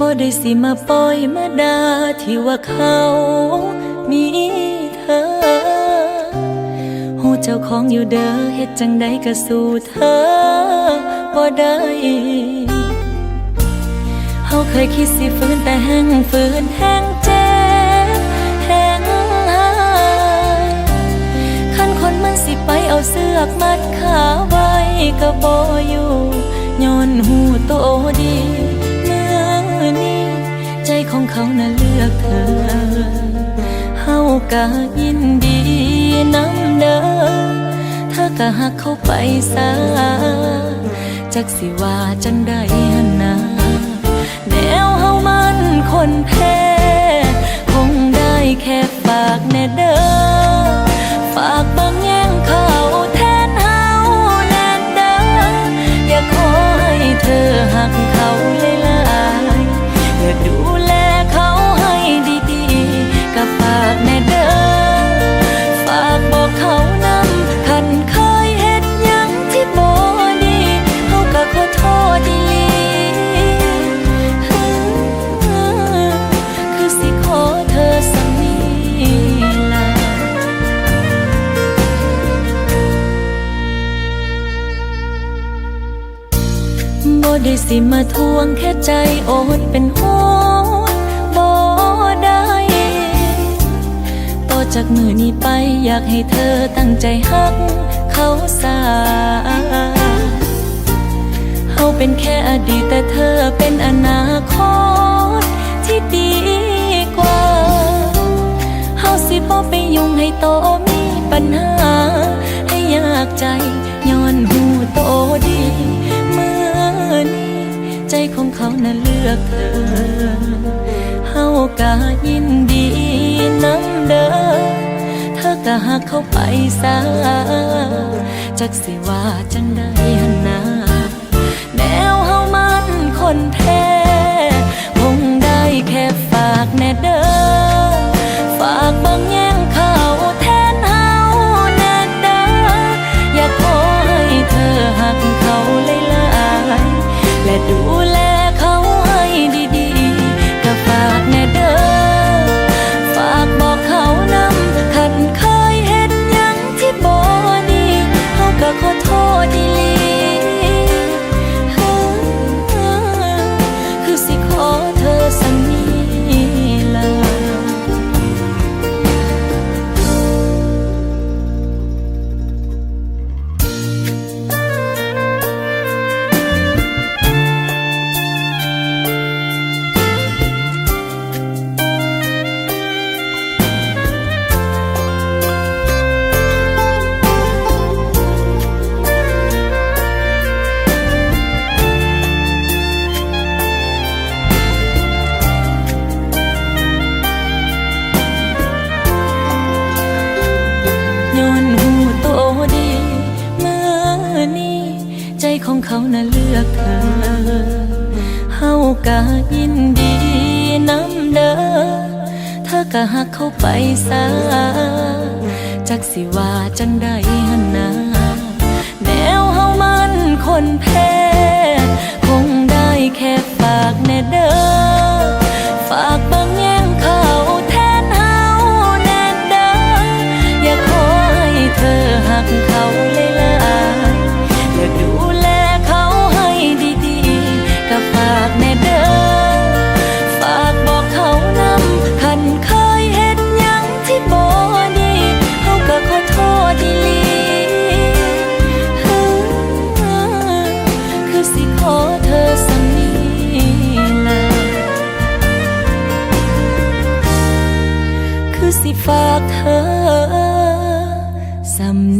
บ่ได้สิมาปล่อยมาด่าที่ว่าเขามีเธอหูเจ้าของอยู่เด้อเฮ็ดจังใดก็สู้เธอบ่ได้เฮาเคยคิดสิฝืนแต่แห้งฝืนแห้งเจ็บแห้งหายคันคนมันสิไปเอาเสื้อมัดขาไว้ก็บ่อยู่ย้อนหูโตดี เขาน่ะเลือกเธอเฮากะยินดีนำเด้อถ้ากะหักเข้าไปซะจักสิว่าจังได้หันนาแนวเฮามันคนแพ้ คงได้แค่ฝากแน่เด้อ ได้สิมาทวงแค่ใจโอดเป็นโหดบ่ได้ต่อจากมือนี้ไปอยากให้เธอตั้งใจฮัก เขาสาเฮาเป็นแค่อดีตแต่เธอเป็นอนาคตที่ดีกว่าเฮาสิบ่ไปยุ่งให้โตมีปัญหา ให้ยากใจย้อนหูโตดี เขานั้นเลือกเธอเฮากะยินดีนำเด้อเธอกะหักเขาไปซะจักสิว่าจังได้หันนาแนวเฮามันคนแท้คงได้แค่ฝากแน่เด้อ ของเขาน่ะเลือกเธอเฮากะยินดีน้ำเด้อเธอกะหักเขาไปซะจักสิว่าจังได้หันนาแนวเฮามันคนแพ้ xăm